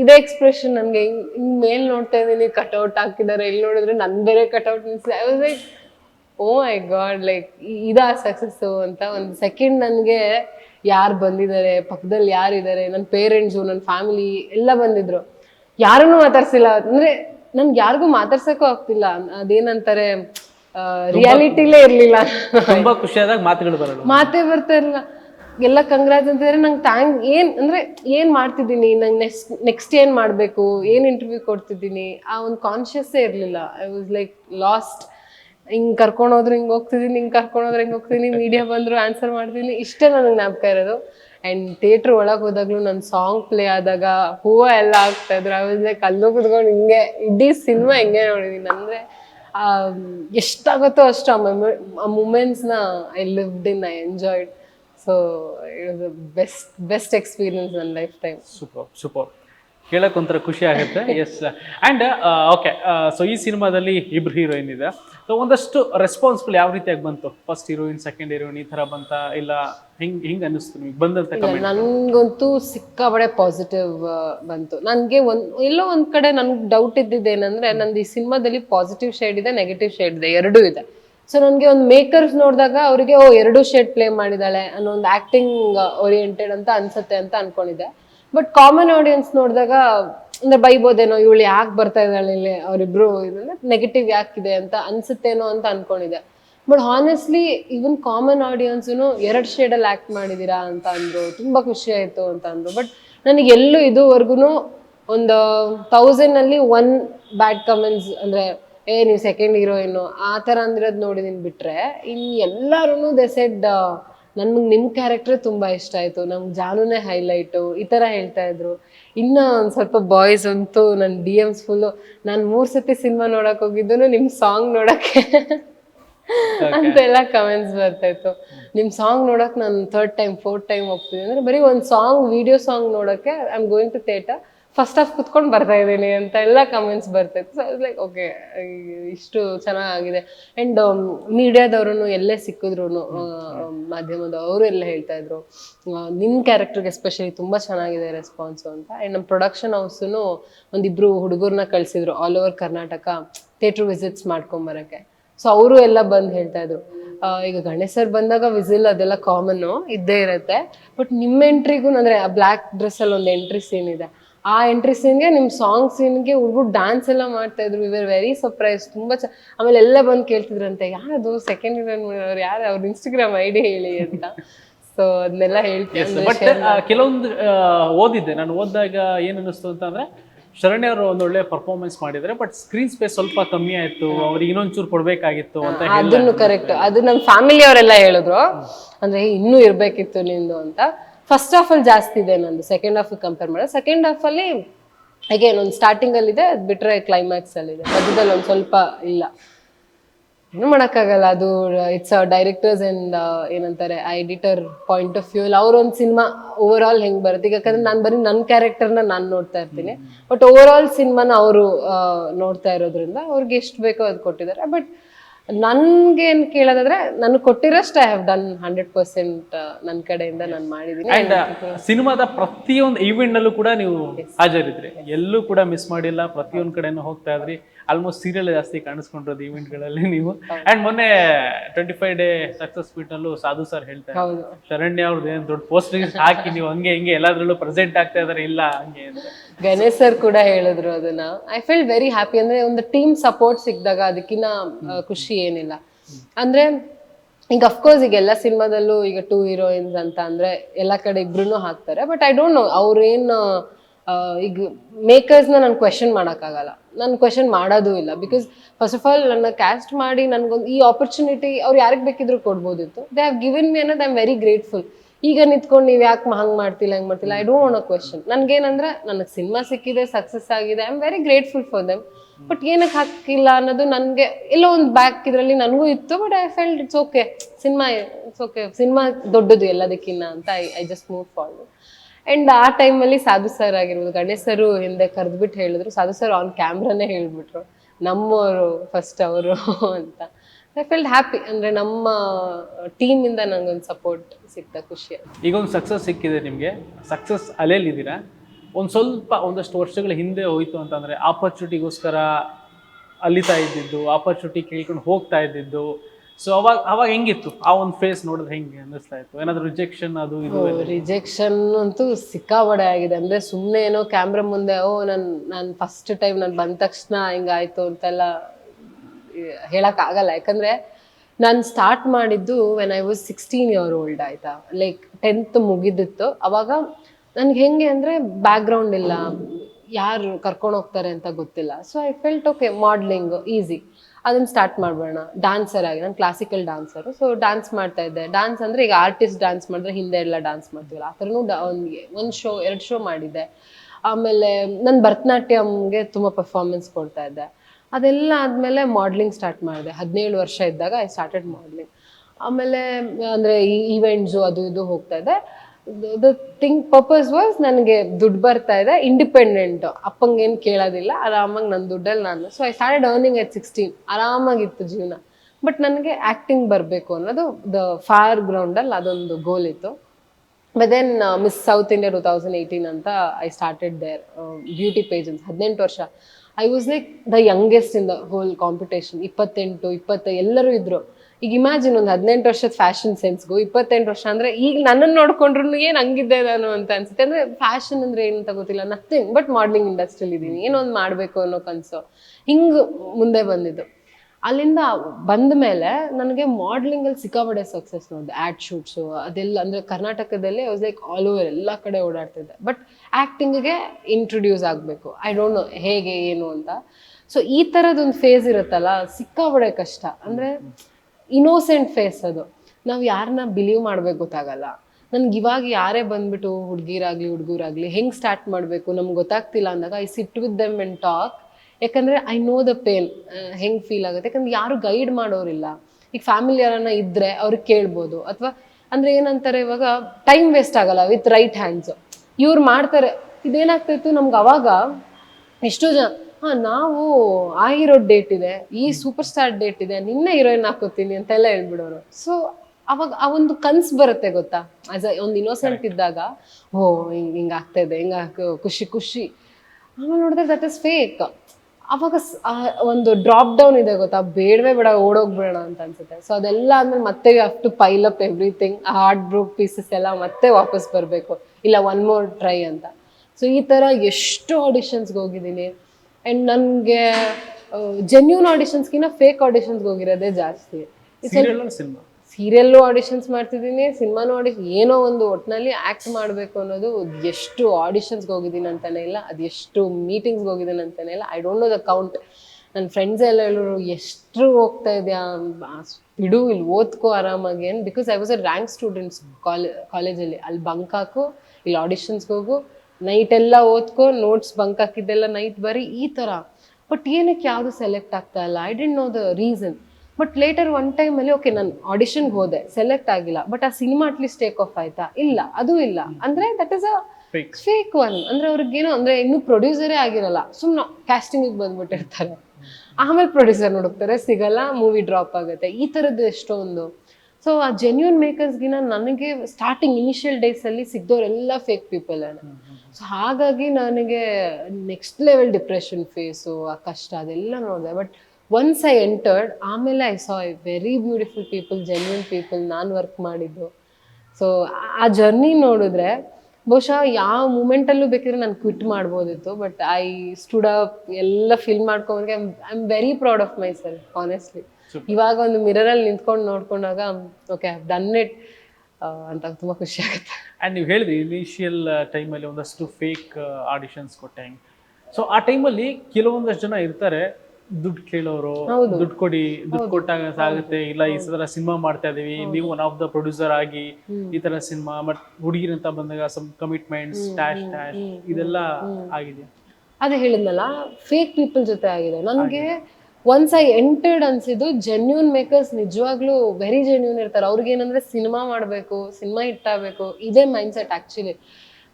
ಇದೇ ಎಕ್ಸ್ಪ್ರೆಷನ್ ನನಗೆ. ಹಿಂಗೆ ಮೇಲೆ ನೋಡ್ತಾ ಇದ್ದೀನಿ ಕಟೌಟ್ ಹಾಕಿದ್ದಾರೆ. ಇಲ್ಲಿ ನೋಡಿದ್ರೆ ನನ್ನ ಬೇರೆ cutout means I was like oh I god like ಇದಾ ಸಕ್ಸಸ್ಸು ಅಂತ ಒಂದು ಸೆಕೆಂಡ್ ನನಗೆ ಯಾರು ಬಂದಿದ್ದಾರೆ, ಪಕ್ಕದಲ್ಲಿ ಯಾರಿದ್ದಾರೆ ನನ್ನ ಪೇರೆಂಟ್ಸು ನನ್ನ ಫ್ಯಾಮಿಲಿ ಎಲ್ಲ ಬಂದಿದ್ರು. ಯಾರನ್ನೂ ಮಾತಾಡ್ಸಿಲ್ಲ. ಅಂದರೆ ನನ್ಗೆ ಯಾರಿಗೂ ಮಾತಾಡ್ಸೋಕ್ಕೂ ಆಗ್ತಿಲ್ಲ. ಅದೇನಂತಾರೆ ರಿಯಾಲಿಟಿಲೇ ಇರ್ಲಿಲ್ಲ. ತುಂಬಾ ಖುಷಿಯಾದಾಗ ಮಾತುಗಳು ಬರಲ್ಲ ಮಾತೇ ಬರ್ತಾ ಇರಲಿಲ್ಲ. ಎಲ್ಲ ಕಂಗ್ರಾಜ್ ಅಂತಿದ್ರೆ ನಂಗೆ ಥ್ಯಾಂಕ್ ಏನ್ ಅಂದ್ರೆ ಏನ್ ಮಾಡ್ತಿದ್ದೀನಿ? ನಂಗೆ ನೆಕ್ಸ್ಟ್ ನೆಕ್ಸ್ಟ್ ಏನ್ ಮಾಡ್ಬೇಕು? ಏನ್ ಇಂಟರ್ವ್ಯೂ ಕೊಡ್ತಿದ್ದೀನಿ? ಆ ಒಂದು ಕಾನ್ಶಿಯಸ್ಸೇ ಇರ್ಲಿಲ್ಲ. ಐ ವಾಸ್ ಲೈಕ್ ಲಾಸ್ಟ್ ಹಿಂಗ್ ಕರ್ಕೊಂಡು ಹೋದ್ರೆ ಹಿಂಗ್ ಹೋಗ್ತಿದ್ದೀನಿ ಹಿಂಗ್ ಕರ್ಕೊಂಡು ಹೋದ್ರೆ ಹಿಂಗ್ ಹೋಗ್ತೀನಿ ಮೀಡಿಯಾ ಬಂದ್ರು ಆನ್ಸರ್ ಮಾಡ್ತೀನಿ ಇಷ್ಟೇ ನನಗೆ ಜ್ಞಾಪಕ ಇರೋದು. ಅಂಡ್ ಥಿಯೇಟ್ರ್ ಒಳಗೆ ಹೋದಾಗ್ಲೂ ನನ್ನ ಸಾಂಗ್ ಪ್ಲೇ ಆದಾಗ ಹೂವ ಎಲ್ಲ ಆಗ್ತಾ ಇದ್ರು. ಐ ವಾಸ್ ಲೈಕ್ ಅಲ್ಲೂ ಕುತ್ಕೊಂಡು ಹಿಂಗೆ ಇಡೀ ಸಿನಿಮಾ ಹಿಂಗೆ ನೋಡಿದೀನಿ. ಅಂದ್ರೆ ಎಷ್ಟಾಗುತ್ತೋ ಅಷ್ಟು ಆ ಮೆಮೊ ಆ ಮೂಮೆಂಟ್ಸ್ನ I lived in I enjoyed so it was the best best experience ನನ್ನ ಲೈಫ್ ಟೈಮ್ ಸೂಪರ್ ಸೂಪರ್ ಕೇಳಕ್ ಒಂಥರ ಖುಷಿ ಆಗುತ್ತೆ. ಎಸ್ ಆ್ಯಂಡ್ ಓಕೆ ಸೊ ಈ ಸಿನಿಮಾದಲ್ಲಿ ಇಬ್ರು ಹೀರೋಯಿನ್ ಇದೆ. ಸೊ ಒಂದಷ್ಟು ರೆಸ್ಪಾನ್ಸಿಬಲ್ ಯಾವ ರೀತಿಯಾಗಿ ಬಂತು? ಫಸ್ಟ್ ಹೀರೋಯಿನ್ ಸೆಕೆಂಡ್ ಹೀರೋಯಿನ್ ಈ ಥರ ಬಂತ? ಇಲ್ಲ ಹಿಂಗ್ ಹಿಂಗ್ ಅನ್ನಿಸ್ತು ನಿಮಗೆ? ಬಂದಂತ ನನ್ಗಂತೂ ಸಿಕ್ಕಾಬಡೆ ಪಾಸಿಟಿವ್ ಬಂತು. ನನಗೆ ಒಂದ್ ಎಲ್ಲೋ ಒಂದ್ ಕಡೆ ನನ್ಗೆ ಡೌಟ್ ಇದ್ದಿದ್ದೇನಂದ್ರೆ ನಂದು ಈ ಸಿನಿಮಾದಲ್ಲಿ ಪಾಸಿಟಿವ್ ಶೇಡ್ ಇದೆ ನೆಗೆಟಿವ್ ಶೇಡ್ ಇದೆ ಎರಡೂ ಇದೆ. ಸೊ ನನಗೆ ಒಂದು ಮೇಕರ್ಸ್ ನೋಡಿದಾಗ ಅವರಿಗೆ ಓ ಎರಡು ಶೇಡ್ ಪ್ಲೇ ಮಾಡಿದಾಳೆ ಅನ್ನೋ ಒಂದು ಆಕ್ಟಿಂಗ್ ಓರಿಯೆಂಟೆಡ್ ಅಂತ ಅನ್ಸುತ್ತೆ ಅಂತ ಅನ್ಕೊಂಡಿದ್ದೆ. ಬಟ್ ಕಾಮನ್ ಆಡಿಯನ್ಸ್ ನೋಡಿದಾಗ, ಅಂದ್ರೆ ಬೈಬೋದೇನೋ, ಇವಳು ಯಾಕೆ ಬರ್ತಾ ಇದ್ದಾಳೆ ಇಲ್ಲಿ? ಅವರಿಬ್ರು ನೆಗೆಟಿವ್ ಯಾಕಿದೆ ಅಂತ ಅನ್ಸುತ್ತೇನೋ ಅಂತ ಅನ್ಕೊಂಡಿದ್ದೆ. ಬಟ್ ಹಾನೆಸ್ಟ್ಲಿ ಇವನ್ ಕಾಮನ್ ಆಡಿಯನ್ಸ್ನು ಎರಡು ಶೇಡಲ್ಲಿ ಆ್ಯಕ್ಟ್ ಮಾಡಿದ್ದೀರಾ ಅಂತ ಅಂದ್ರು. ತುಂಬಾ ಖುಷಿ ಆಯ್ತು ಅಂತ ಅಂದ್ರು. ಬಟ್ ನನಗೆ ಎಲ್ಲೂ ಇದುವರೆಗೂ ಒಂದು ಥೌಸಂಡ್ ಅಲ್ಲಿ ಒನ್ ಬ್ಯಾಡ್ ಕಮೆಂಟ್ಸ್ ಅಂದ್ರೆ, ಏ, ನೀವು ಸೆಕೆಂಡ್ ಹೀರೋಯಿನ್ ಆ ಥರ ಅಂದಿರೋದು ನೋಡಿದೀನಿ ಬಿಟ್ರೆ, ಇನ್ ಎಲ್ಲರೂ ದೆ ಸೆಡ್ ನನ್ಗೆ ನಿಮ್ಮ ಕ್ಯಾರೆಕ್ಟರ್ ತುಂಬಾ ಇಷ್ಟ ಆಯ್ತು. ನಮ್ಗೆ ಜಾನುನೇ ಹೈಲೈಟು ಈ ಥರ ಹೇಳ್ತಾ ಇದ್ರು. ಇನ್ನ ಒಂದು ಸ್ವಲ್ಪ ಬಾಯ್ಸ್ ಅಂತೂ ನನ್ನ ಡಿ ಎಮ್ಸ್ ಫುಲ್ಲು ನಾನು ಮೂರು ಸತಿ ಸಿನಿಮಾ ನೋಡಕ್ ಹೋಗಿದ್ದು ನಿಮ್ಮ ಸಾಂಗ್ ನೋಡಕ್ಕೆ ಅಂತೆಲ್ಲ ಕಮೆಂಟ್ಸ್ ಬರ್ತಾ ಇತ್ತು. ನಿಮ್ ಸಾಂಗ್ ನೋಡಕ್ ನಾನು ಥರ್ಡ್ ಟೈಮ್ ಫೋರ್ತ್ ಟೈಮ್ ಹೋಗ್ತೀನಿ ಅಂದ್ರೆ ಬರೀ ಒಂದು ಸಾಂಗ್ ವಿಡಿಯೋ ಸಾಂಗ್ ನೋಡಕ್ಕೆ I am going to theatre first half ಕುತ್ಕೊಂಡು ಬರ್ತಾ ಇದ್ದೀನಿ ಅಂತ ಎಲ್ಲ ಕಮೆಂಟ್ಸ್ ಬರ್ತಾಯಿತ್ತು ಸೊ ಲೈಕ್ ಓಕೆ ಇಷ್ಟು ಚೆನ್ನಾಗಿದೆ ಆ್ಯಂಡ್ ಮೀಡಿಯಾದವ್ರು ಎಲ್ಲೇ ಸಿಕ್ಕಿದ್ರು ಮಾಧ್ಯಮದ ಅವರು ಎಲ್ಲ ಹೇಳ್ತಾ ಇದ್ರು ನಿಮ್ಮ ನಿಮ್ ಕ್ಯಾರೆಕ್ಟರ್ಗೆ ಎಸ್ಪೆಷಲಿ ತುಂಬಾ ಚೆನ್ನಾಗಿದೆ ರೆಸ್ಪಾನ್ಸು ಅಂತ. ಆ್ಯಂಡ್ ನಮ್ಮ ಪ್ರೊಡಕ್ಷನ್ ಹೌಸೂ ಒಂದಿಬ್ರು ಹುಡುಗರನ್ನ ಕಳಿಸಿದ್ರು all over Karnataka theatre visits ಮಾಡ್ಕೊಂಬರಕ್ಕೆ so ಅವರು ಎಲ್ಲ ಬಂದು ಹೇಳ್ತಾ ಇದ್ರು ಈಗ ಗಣೇಶ್ ಸರ್ ಬಂದಾಗ ವಿಸಿಲ್ ಅದೆಲ್ಲ ಕಾಮನ್ನು ಇದ್ದೇ ಇರುತ್ತೆ. ಬಟ್ ನಿಮ್ಮ ಎಂಟ್ರಿಗೂ ಅಂದರೆ ಆ ಬ್ಲ್ಯಾಕ್ ಡ್ರೆಸ್ಸಲ್ಲಿ ಒಂದು ಎಂಟ್ರಿ ಸೀನ್ ಇದೆ. ಆ ಎಂಟ್ರಿ ಸೀನ್ಗೆ ನಿಮ್ಮ ಸಾಂಗ್ ಸೀನ್ಗೆ ಹುಡುಗರು ಡ್ಯಾನ್ಸ್ ಎಲ್ಲ ಮಾಡ್ತಾ ಇದ್ರು. ವಿ ವೆರಿ ಸರ್ಪ್ರೈಸ್ ತುಂಬಾ ಚ ಆಮೇಲೆ ಎಲ್ಲ ಬಂದು ಕೇಳ್ತಿದ್ರಂತೆ ಯಾರು ಸೆಕೆಂಡ್ ಇಯರ್ ಅವ್ರು? ಯಾರು ಅವ್ರ ಇನ್ಸ್ಟಾಗ್ರಾಮ್ ಐ ಡಿ ಹೇಳಿ ಅಂತ? ಸೊ ಅದನ್ನೆಲ್ಲ ಹೇಳ್ತೀನಿ ಬಟ್ ಕೆಲವೊಂದು ಓದಿದ್ದೆ. ನಾನು ಓದಿದಾಗ ಏನ್ ಅನ್ನಿಸ್ತು ಅಂತಂದ್ರೆ ಶರಣ್ಯ ಅವರು ಒಂದ್ ಒಳ್ಳೆ ಪರ್ಫಾರ್ಮೆನ್ಸ್ ಮಾಡಿದ್ರೆ ಬಟ್ ಸ್ಕ್ರೀನ್ ಸ್ಪೇಸ್ ಸ್ವಲ್ಪ ಕಮ್ಮಿ ಆಯ್ತು. ಅವ್ರಿಗೆ ಇನ್ನೊಂಚೂರು ಕೊಡ್ಬೇಕಾಗಿತ್ತು ಅಂತ ಅದನ್ನು ಕರೆಕ್ಟ್ ಅದು ನಮ್ಮ ಫ್ಯಾಮಿಲಿ ಅವರೆಲ್ಲ ಹೇಳಿದ್ರು. ಅಂದ್ರೆ ಇನ್ನೂ ಇರ್ಬೇಕಿತ್ತು ನಿಂದು ಅಂತ. ಫಸ್ಟ್ ಹಾಫ್ ಅಲ್ಲಿ ಜಾಸ್ತಿ ಇದೆ ನಂದು ಸೆಕೆಂಡ್ ಹಾಫ್ ಕಂಪೇರ್ ಮಾಡಿದ್ರೆ ಸೆಕೆಂಡ್ ಹಾಫ್ ಅಲ್ಲಿ ಅಗೇನ್ ಒಂದು ಸ್ಟಾರ್ಟಿಂಗ್ ಅಲ್ಲಿ ಇದೆ ಅದು ಬಿಟ್ರೆ ಕ್ಲೈಮ್ಯಾಕ್ಸ್ ಅಲ್ಲಿ ಇದೆ. ಮಧ್ಯದಲ್ಲಿ ಒಂದು ಸ್ವಲ್ಪ ಇಲ್ಲ. ಏನು ಮಾಡೋಕ್ಕಾಗಲ್ಲ. ಅದು ಇಟ್ಸ್ ಡೈರೆಕ್ಟರ್ಸ್ ಅಂಡ್ ಏನಂತಾರೆ ಆ ಎಡಿಟರ್ ಪಾಯಿಂಟ್ ಆಫ್ ವ್ಯೂ ಅವ್ರ ಒಂದು ಸಿನಿಮಾ ಓವರ್ ಆಲ್ ಹೆಂಗ್ ಬರುತ್ತೆ. ಈಗ ಯಾಕಂದ್ರೆ ನಾನು ಬರೀ ನನ್ನ ಕ್ಯಾರೆಕ್ಟರ್ನ ನಾನು ನೋಡ್ತಾ ಇರ್ತೀನಿ. ಬಟ್ ಓವರ್ ಆಲ್ ಸಿನಿಮಾನ ಅವರು ನೋಡ್ತಾ ಇರೋದ್ರಿಂದ ಅವ್ರಿಗೆ ಎಷ್ಟು ಬೇಕೋ ಅದು ಕೊಟ್ಟಿದ್ದಾರೆ. ಬಟ್ ನನ್ಗೆ ಏನ್ ಕೇಳೋದಾದ್ರೆ ನಾನು ಕೊಟ್ಟಿರೋಷ್ಟು I have done hundred percent ನನ್ನ ಕಡೆಯಿಂದ ನಾನು ಮಾಡಿದೀನಿ. ಅಂಡ್ ಸಿನಿಮಾದ ಪ್ರತಿಯೊಂದು ಈವೆಂಟ್ ನಲ್ಲೂ ಕೂಡ ನೀವು ಹಾಜರಿದ್ರಿ. ಎಲ್ಲೂ ಕೂಡ ಮಿಸ್ ಮಾಡಿಲ್ಲ ಪ್ರತಿಯೊಂದ್ ಕಡೆನೂ ಹೋಗ್ತಾ ಇದ್ರಿ. ಆಲ್ಮೋಸ್ಟ್ ಸೀರಿಯಲ್ ಜಾಸ್ತಿ ಕಾಣಿಸ್ಕೊಂಡಿರೋದು ಈವೆಂಟ್ಗಳಲ್ಲಿ ಗಳಲ್ಲಿ ನೀವು. ಅಂಡ್ ಮೊನ್ನೆ ಟ್ವೆಂಟಿ ಫೈವ್ ಡೇ ಸಕ್ಸಸ್ ಫೀಟ್ ನಲ್ಲೂ ಸಾಧು ಸರ್ ಹೇಳ್ತಾರೆ. ಶರಣ್ಯ ಅವ್ರದ್ದು ಏನು ದೊಡ್ಡ ಪೋಸ್ಟರ್ ಹಾಕಿ ನೀವು ಹಂಗೆ ಹಿಂಗೆ ಎಲ್ಲಾದ್ರಲ್ಲೂ ಪ್ರೆಸೆಂಟ್ ಆಗ್ತಾ ಇದಾರೆ ಇಲ್ಲ ಹಂಗೆ ಅಂತ. ಗಣೇಶ್ ಸರ್ ಕೂಡ ಹೇಳಿದ್ರು ಅದನ್ನ. ಐ ಫೀಲ್ ವೆರಿ ಹ್ಯಾಪಿ ಅಂದ್ರೆ ಒಂದು ಟೀಮ್ ಸಪೋರ್ಟ್ ಸಿಕ್ಕಿದಾಗ ಅದಕ್ಕಿನ್ನ ಖುಷಿ ಏನಿಲ್ಲ. ಅಂದ್ರೆ, ಈಗ ಅಫ್ಕೋರ್ಸ್ ಈಗ ಎಲ್ಲ ಸಿನಿಮಾದಲ್ಲೂ ಈಗ ಟೂ ಹೀರೋಯಿನ್ಸ್ ಅಂತ ಅಂದ್ರೆ ಎಲ್ಲ ಕಡೆ ಇಬ್ರು ಹಾಕ್ತಾರೆ. ಬಟ್ ಐ ಡೋಂಟ್ ನೋ ಅವ್ರೇನು ಈಗ ಮೇಕರ್ಸ್ನ ನಾನು ಕ್ವೆಶನ್ ಮಾಡೋಕ್ಕಾಗಲ್ಲ. ನಾನು ಕ್ವೆಶನ್ ಮಾಡೋದು ಇಲ್ಲ. ಬಿಕಾಸ್ ಫಸ್ಟ್ ಆಫ್ ಆಲ್ ನನ್ನ ಕ್ಯಾಸ್ಟ್ ಮಾಡಿ ನನಗೊಂದು ಈ ಆಪರ್ಚುನಿಟಿ ಅವ್ರು ಯಾರಿಗೆ ಬೇಕಿದ್ರು ಕೊಡ್ಬೋದಿತ್ತು. ದೇ ಹ್ಯಾವ್ ಗಿವನ್ ಮಿ ಅನ್ನೋದು ಐ ಆಮ್ ವೆರಿ ಗ್ರೇಟ್ಫುಲ್ ಈಗ ನಿಂತ್ಕೊಂಡು ನೀವು ಯಾಕೆ ಹಂಗೆ ಮಾಡ್ತಿಲ್ಲ ಹಂಗೆ ಮಾಡ್ತಿಲ್ಲ? I don't want a question ನನ್ಗೇನಂದ್ರೆ, ನನಗೆ ಸಿನಿಮಾ ಸಿಕ್ಕಿದೆ ಸಕ್ಸಸ್ ಆಗಿದೆ. I am very grateful for them but ಏನಕ್ಕೆ ಹಾಕಿಲ್ಲ ಅನ್ನೋದು ನನಗೆ, ಎಲ್ಲೋ ಒಂದು ಬ್ಯಾಕ್ ಇದರಲ್ಲಿ ನನಗೂ ಇತ್ತು but I felt it's okay cinema it's okay cinema ದೊಡ್ಡದು ಎಲ್ಲದಕ್ಕಿನ್ನ ಅಂತ I I just move forward and ಆ ಟೈಮಲ್ಲಿ ಸಾಧು ಸರ್ ಆಗಿರ್ಬೋದು, ಗಣೇಶ್ ಸರು ಹಿಂದೆ ಕರೆದ್ಬಿಟ್ಟು ಹೇಳಿದ್ರು. ಸಾಧು ಸರ್ ಆನ್ ಕ್ಯಾಮ್ರಾನೇ ಹೇಳಿಬಿಟ್ರು. ನಮ್ಮವರು ಫಸ್ಟ್ ಅವರು ಅಂತ. ಐ ಫೀಲ್ ಹ್ಯಾಪಿ ಅಂದರೆ ನಮ್ಮ ಟೀಮಿಂದ ನಂಗೊಂದು ಸಪೋರ್ಟ್ ಸಿಕ್ತ ಖುಷಿ. ಈಗ ಒಂದು ಸಕ್ಸಸ್ ಸಿಕ್ಕಿದೆ ನಿಮಗೆ. ಸಕ್ಸಸ್ ಅಲೆಯಲ್ಲಿದ್ದೀರಾ? ಒಂದು ಸ್ವಲ್ಪ ಒಂದಷ್ಟು ವರ್ಷಗಳ ಹಿಂದೆ ಹೋಯಿತು ಅಂತಂದ್ರೆ ಆಪರ್ಚುನಿಟಿಗೋಸ್ಕರ ಅಲ್ಲಿತಾ ಇದ್ದಿದ್ದು ಆಪರ್ಚುನಿಟಿ ಕೇಳ್ಕೊಂಡು ಹೋಗ್ತಾ ಇದ್ದಿದ್ದು. ಸೊ ಅವಾಗ ಅವಾಗ ಹೆಂಗಿತ್ತು? ಆ ಒಂದು ಫೇಸ್ ನೋಡಿದ್ರೆ ಹೆಂಗೆ ಅನ್ನಿಸ್ತಾ ಇತ್ತು? ಏನಾದರೂ ರಿಜೆಕ್ಷನ್ ಅದು ಇದು ರಿಜೆಕ್ಷನ್ ಅಂತೂ ಸಿಕ್ಕಾಬಡೆ ಆಗಿದೆ. ಅಂದರೆ ಸುಮ್ಮನೆ ಏನೋ ಕ್ಯಾಮ್ರಾ ಮುಂದೆ ಓ ನಾನು ನಾನು ಫಸ್ಟ್ ಟೈಮ್ ನಾನು ಬಂದ ತಕ್ಷಣ ಹಿಂಗಾಯ್ತು ಅಂತೆಲ್ಲ ಹೇಳಕ್ ಆಗಲ್ಲ ಯಾಕಂದ್ರೆ ನಾನು ಸ್ಟಾರ್ಟ್ ಮಾಡಿದ್ದು when I was sixteen year old ಆಯ್ತಾ? ಲೈಕ್ ಟೆಂತ್ ಮುಗಿದಿತ್ತು. ಅವಾಗ ನನ್ಗೆ ಹೆಂಗೆ ಅಂದ್ರೆ ಬ್ಯಾಕ್ಗ್ರೌಂಡ್ ಇಲ್ಲ. ಯಾರು ಕರ್ಕೊಂಡು ಹೋಗ್ತಾರೆ ಅಂತ ಗೊತ್ತಿಲ್ಲ. So I felt okay modelling easy ಅದನ್ನ ಸ್ಟಾರ್ಟ್ ಮಾಡ್ಬೋಣ ಡಾನ್ಸರ್ ಆಗಿ. ನಾನು ಕ್ಲಾಸಿಕಲ್ ಡಾನ್ಸರ್ ಸೊ ಡಾನ್ಸ್ ಮಾಡ್ತಾ ಇದ್ದೆ. ಡಾನ್ಸ್ ಅಂದ್ರೆ ಈಗ ಆರ್ಟಿಸ್ಟ್ ಡಾನ್ಸ್ ಮಾಡಿದ್ರೆ ಹಿಂದೆ ಎಲ್ಲ ಡಾನ್ಸ್ ಮಾಡ್ತೀವಲ್ಲ. ಆ ಥರನೂ ಒಂದು ಶೋ ಎರಡು ಶೋ ಮಾಡಿದ್ದೆ. ಆಮೇಲೆ ನಾನು ಭರತನಾಟ್ಯಂಗೆ ತುಂಬ ಪರ್ಫಾರ್ಮೆನ್ಸ್ ಕೊಡ್ತಾ ಇದ್ದೆ. ಅದೆಲ್ಲ ಆದಮೇಲೆ ಮಾಡ್ಲಿಂಗ್ ಸ್ಟಾರ್ಟ್ ಮಾಡಿದೆ. ಹದಿನೇಳು ವರ್ಷ ಇದ್ದಾಗ ಐ ಸ್ಟಾರ್ಟೆಡ್ ಮಾಡ್ಲಿಂಗ್ ಆಮೇಲೆ, ಅಂದರೆ ಈ ಇವೆಂಟ್ಸು ಅದು ಇದು ಹೋಗ್ತಾ ಇದೆ. ದ ಥಿಂಗ್ ಪರ್ಪಸ್ ವಾಸ್ ನನಗೆ ದುಡ್ಡು ಬರ್ತಾ ಇದೆ ಇಂಡಿಪೆಂಡೆಂಟ್ ಅಪ್ಪಂಗೆ ಏನು ಕೇಳೋದಿಲ್ಲ, ಆರಾಮಾಗಿ ನನ್ನ ದುಡ್ಡಲ್ಲಿ ನಾನು. So I started earning at sixteen ಆರಾಮಾಗಿತ್ತು ಜೀವನ. ಬಟ್ ನನಗೆ ಆ್ಯಕ್ಟಿಂಗ್ ಬರಬೇಕು ಅನ್ನೋದು ದ ಫಾರ್ ಗ್ರೌಂಡಲ್ಲಿ ಅದೊಂದು ಗೋಲ್ ಇತ್ತು. But then Miss South India two thousand eighteen ಅಂತ I started there beauty pageants ಹದಿನೆಂಟು ವರ್ಷ. I was like the youngest in the whole competition ಇಪ್ಪತ್ತೆಂಟು, ಇಪ್ಪತ್ತ, ಎಲ್ಲರೂ ಇದ್ರು. ಈಗ ಇಮ್ಯಾಜಿನ್ ಒಂದು ಹದಿನೆಂಟು ವರ್ಷದ ಫ್ಯಾಷನ್ ಸೆನ್ಸ್ಗೂ ಇಪ್ಪತ್ತೆಂಟು ವರ್ಷ ಅಂದ್ರೆ ಈಗ ನನ್ನನ್ನು ನೋಡ್ಕೊಂಡ್ರು ಏನು ಹಂಗಿದ್ದೆ ನಾನು ಅಂತ ಅನ್ಸುತ್ತೆ. ಅಂದ್ರೆ ಫ್ಯಾಷನ್ ಅಂದ್ರೆ ಏನು ಗೊತ್ತಿಲ್ಲ ನಥಿಂಗ್ ಬಟ್ ಮಾಡ್ಲಿಂಗ್ ಇಂಡಸ್ಟ್ರಿಯಲ್ಲಿ ಇದ್ದೀನಿ ಏನೋ ಒಂದು ಮಾಡಬೇಕು ಅನ್ನೋ ಕನಸು ಹಿಂಗೆ ಮುಂದೆ ಬಂದಿದ್ದು. ಅಲ್ಲಿಂದ ಬಂದ ಮೇಲೆ ನನಗೆ ಮಾಡ್ಲಿಂಗಲ್ಲಿ ಸಿಕ್ಕಾಬಡೆ ಸಕ್ಸಸ್ ನೋಡಿದೆ. ಆ್ಯಡ್ ಶೂಟ್ಸು ಅದೆಲ್ಲ ಅಂದರೆ ಕರ್ನಾಟಕದಲ್ಲಿ ವಾಸ್ ಲೈಕ್ ಆಲ್ ಓವರ್ ಎಲ್ಲ ಕಡೆ ಓಡಾಡ್ತಿದ್ದೆ ಬಟ್ ಆ್ಯಕ್ಟಿಂಗಿಗೆ ಇಂಟ್ರೊಡ್ಯೂಸ್ ಆಗಬೇಕು. ಐ ಡೋಂಟ್ ನೋ ಹೇಗೆ, ಏನು ಅಂತ. ಸೊ ಈ ಥರದೊಂದು ಫೇಸ್ ಇರುತ್ತಲ್ಲ ಸಿಕ್ಕಾಬಡೆ ಕಷ್ಟ. ಅಂದರೆ ಇನೋಸೆಂಟ್ ಫೇಸ್ ಅದು. ನಾವು ಯಾರನ್ನ ಬಿಲೀವ್ ಮಾಡ್ಬೇಕು ಗೊತ್ತಾಗಲ್ಲ. ನನ್ಗೆ ಇವಾಗ ಯಾರೇ ಬಂದ್ಬಿಟ್ಟು ಹುಡುಗಿರಾಗ್ಲಿ, ಹುಡುಗರಾಗ್ಲಿ ಹೆಂಗೆ ಸ್ಟಾರ್ಟ್ ಮಾಡಬೇಕು ನಮ್ಗೆ ಗೊತ್ತಾಗ್ತಿಲ್ಲ ಅಂದಾಗ I sit with them and talk ಯಾಕಂದ್ರೆ ಐ ನೋ ದ ಪೇನ್ ಹೆಂಗೆ ಫೀಲ್ ಆಗುತ್ತೆ. ಯಾಕಂದ್ರೆ ಯಾರು ಗೈಡ್ ಮಾಡೋರಿಲ್ಲ. ಈಗ ಫ್ಯಾಮಿಲಿ ಯಾರನ್ನ ಇದ್ರೆ ಅವ್ರಿಗೆ ಕೇಳ್ಬೋದು. ಅಥವಾ ಅಂದ್ರೆ ಏನಂತಾರೆ ಇವಾಗ ಟೈಮ್ ವೇಸ್ಟ್ ಆಗಲ್ಲ ವಿತ್ ರೈಟ್ ಹ್ಯಾಂಡ್ಸ್ ಇವ್ರು ಮಾಡ್ತಾರೆ. ಇದೇನಾಗ್ತಾಯಿತ್ತು ನಮ್ಗೆ ಅವಾಗ ಎಷ್ಟೋ ಜನ ಹಾ ನಾವು ಆ ಹೀರೋ ಡೇಟ್ ಇದೆ ಈ ಸೂಪರ್ ಸ್ಟಾರ್ ಡೇಟ್ ಇದೆ ನಿನ್ನೆ ಹೀರೋಯಿನ್ ಹಾಕೋತೀನಿ ಅಂತೆಲ್ಲ ಹೇಳ್ಬಿಡೋರು. ಸೊ ಅವಾಗ ಆ ಒಂದು ಕನ್ಸ್ ಬರುತ್ತೆ ಗೊತ್ತಾ? ಆಸ್ ಅ ಒಂದು ಇನ್ನೋಸೆಂಟ್ ಇದ್ದಾಗ ಓ ಹಿಂಗ್ ಹಿಂಗೆ ಆಗ್ತಾ ಇದೆ ಹಿಂಗ ಖುಷಿ ಖುಷಿ. ಆಮೇಲೆ ನೋಡಿದ್ರೆ ದಟ್ ಇಸ್ ಫೇಕ್ ಅವಾಗ ಒಂದು ಡ್ರಾಪ್ ಡೌನ್ ಇದೆ ಗೊತ್ತಾ? ಬೇಡವೇ ಬೇಡ ಓಡೋಗ್ಬೇಡ ಅಂತ ಅನ್ಸುತ್ತೆ. ಸೊ ಅದೆಲ್ಲ ಆದ್ಮೇಲೆ ಮತ್ತೆ have to pile up everything hard broke pieces ಎಲ್ಲ ಮತ್ತೆ ವಾಪಸ್ ಬರಬೇಕು. ಇಲ್ಲ ಒನ್ ಮೋರ್ ಟ್ರೈ ಅಂತ. ಸೊ ಈ ಥರ ಎಷ್ಟು ಆಡಿಷನ್ಸ್ಗೆ ಹೋಗಿದ್ದೀನಿ. ಆ್ಯಂಡ್ ನನಗೆ ಜೆನ್ಯೂನ್ ಆಡಿಷನ್ಸ್ಗಿನ್ನ ಫೇಕ್ ಆಡಿಷನ್ಸ್ಗೆ ಹೋಗಿರೋದೇ ಜಾಸ್ತಿ. ಸಿನಿಮಾ ಸೀರಿಯಲ್ಲು ಆಡಿಷನ್ಸ್ ಮಾಡ್ತಿದ್ದೀನಿ, ಸಿನಿಮಾನು ಆಡಿಷನ್ ಏನೋ ಒಂದು ಒಟ್ಟಿನಲ್ಲಿ ಆ್ಯಕ್ಟ್ ಮಾಡಬೇಕು ಅನ್ನೋದು ಎಷ್ಟು ಆಡಿಷನ್ಸ್ಗೆ ಹೋಗಿದ್ದೀನಿ ಅಂತಲೇ ಇಲ್ಲ, ಅದು ಎಷ್ಟು ಮೀಟಿಂಗ್ಸ್ಗೆ ಹೋಗಿದ್ದೀನಿ ಅಂತಾನೆ ಇಲ್ಲ. I don't know the count ನನ್ನ ಫ್ರೆಂಡ್ಸ್ ಎಲ್ಲ ಹೇಳೋರು ಎಷ್ಟು ಹೋಗ್ತಾ ಇದೆಯಾ? ಬಿಡು ಇಲ್ಲಿ ಓದ್ಕೋ ಆರಾಮಾಗಿ ಏನು because I was a rank students ಕಾಲೇ ಕಾಲೇಜಲ್ಲಿ ಅಲ್ಲಿ. ಬಂಕ್ ಹಾಕು, ಇಲ್ಲಿ ಆಡಿಷನ್ಸ್ಗೆ ಹೋಗು ನೈಟ್ ಎಲ್ಲ ಓದ್ಕೋ ನೋಟ್ಸ್ ಬಂಕ್ ಹಾಕಿದ್ದೆಲ್ಲ ನೈಟ್ ಬರೀ ಈ ಥರ ಬಟ್ ಏನಕ್ಕೆ ಯಾವುದು ಸೆಲೆಕ್ಟ್ ಆಗ್ತಾ ಇಲ್ಲ? I don't know the reason but later one ಟೈಮಲ್ಲಿ ಓಕೆ ನಾನು ಆಡಿಷನ್ಗೆ ಹೋದೆ ಸೆಲೆಕ್ಟ್ ಆಗಿಲ್ಲ. ಬಟ್ ಆ ಸಿನಿಮಾ ಅಟ್ಲೀಸ್ಟ್ ಟೇಕ್ ಆಫ್ ಆಯ್ತಾ? ಇಲ್ಲ ಅದು ಇಲ್ಲ. ಅಂದ್ರೆ that is a fake one ಅಂದ್ರೆ ಅವ್ರಿಗೇನೋ ಅಂದ್ರೆ ಇನ್ನೂ ಪ್ರೊಡ್ಯೂಸರೇ ಆಗಿರಲ್ಲ. ಸುಮ್ಮನೆ ಕ್ಯಾಸ್ಟಿಂಗಿಗೆ ಬಂದ್ಬಿಟ್ಟಿರ್ತಾರೆ. ಆಮೇಲೆ ಪ್ರೊಡ್ಯೂಸರ್ ನೋಡುತ್ತಾರೆ ಸಿಗಲ್ಲ ಮೂವಿ ಡ್ರಾಪ್ ಆಗುತ್ತೆ. ಈ ಥರದ್ದು ಎಷ್ಟೊಂದು ಸೊ ಆ ಜೆನ್ಯೂನ್ ಮೇಕರ್ಸ್ಗಿನ ನನಗೆ ಸ್ಟಾರ್ಟಿಂಗ್ ಇನಿಷಿಯಲ್ ಡೇಸಲ್ಲಿ ಸಿಗ್ದವ್ರೆಲ್ಲ ಫೇಕ್ ಪೀಪಲ್ ಸೊ ಹಾಗಾಗಿ ನನಗೆ ನೆಕ್ಸ್ಟ್ ಲೆವೆಲ್ ಡಿಪ್ರೆಷನ್ ಫೇಸು ಆ ಕಷ್ಟ ಅದೆಲ್ಲ ನೋಡಿದೆ. ಬಟ್ ಒನ್ಸ್ ಐ ಎಂಟರ್ಡ್ ಆಮೇಲೆ I saw I very beautiful people genuine people ನಾನು ವರ್ಕ್ ಮಾಡಿದ್ದು. ಸೊ ಆ ಜರ್ನಿ ನೋಡಿದ್ರೆ ಬಹುಶಃ ಯಾವ ಮೂಮೆಂಟಲ್ಲೂ ಬೇಕಿದ್ರೆ ನಾನು ಕ್ವಿಟ್ ಮಾಡ್ಬೋದಿತ್ತು ಬಟ್ ಐ ಸ್ಟುಡ್ ಅಪ್ ಎಲ್ಲ ಫಿಲ್ ಮಾಡ್ಕೊಂಡ್ರೆ I am very proud of myself honestly ಇವಾಗ ಒಂದು ಮಿರರಲ್ಲಿ ನಿಂತ್ಕೊಂಡು ನೋಡ್ಕೊಂಡಾಗ ಓಕೆ ಡನ್ ಇಟ್ ಅಂತ ತುಂಬ ಖುಷಿ ಆಗುತ್ತೆ. ಆ್ಯಂಡ್ ನೀವು ಹೇಳಿದ್ರಿ ಇನಿಷಿಯಲ್ ಟೈಮಲ್ಲಿ ಒಂದಷ್ಟು ಫೇಕ್ ಆಡಿಷನ್ಸ್ ಕೊಟ್ಟೆ. ಹೆಂಗೆ ಸೊ ಆ ಟೈಮಲ್ಲಿ ಕೆಲವೊಂದಷ್ಟು ಜನ ಇರ್ತಾರೆ ದುಡ್ಡು ಕೇಳೋರು. ದುಡ್ಡು ಕೊಡಿ ದುಡ್ಡು ಕೊಟ್ಟಾಗ ಸಾಗುತ್ತೆ. ಇಲ್ಲ ಈ ತರ ಸಿನಿಮಾ ಮಾಡ್ತಾ ಇದೀವಿ ನೀವು ಒನ್ ಆಫ್ ದ ಪ್ರೊಡ್ಯೂಸರ್ ಆಗಿ ಈ ತರ ಸಿನಿಮಾ ಬಟ್ ಹುಡುಗಿರ್ ಅಂತ ಬಂದಾಗ ಸಮ್ ಕಮಿಟ್ಮೆಂಟ್ಸ್ ಟ್ಯಾಶ್ ಟ್ಯಾಶ್ ಇದೆಲ್ಲ ಆಗಿದೆ. ಅದೇ ಹೇಳಿದ್ನಲ್ಲ ಫೇಕ್ ಪೀಪಲ್ ಜೊತೆ ಆಗಿದೆ. ನನಗೆ ಒನ್ಸ್ ಐ ಎಂಟರ್ಡ್ ಅನ್ಸಿದ್ದು ಜೆನ್ಯೂನ್ ಮೇಕರ್ಸ್ ನಿಜವಾಗ್ಲೂ ವೆರಿ ಜೆನ್ಯೂನ್ ಇರ್ತಾರೆ. ಅವ್ರಿಗೇನಂದ್ರೆ ಸಿನಿಮಾ ಮಾಡಬೇಕು ಸಿನಿಮಾ ಹಿಟ್ಟಾಗಬೇಕು ಇದೇ ಮೈಂಡ್ ಸೆಟ್ ಆ್ಯಕ್ಚುಲಿ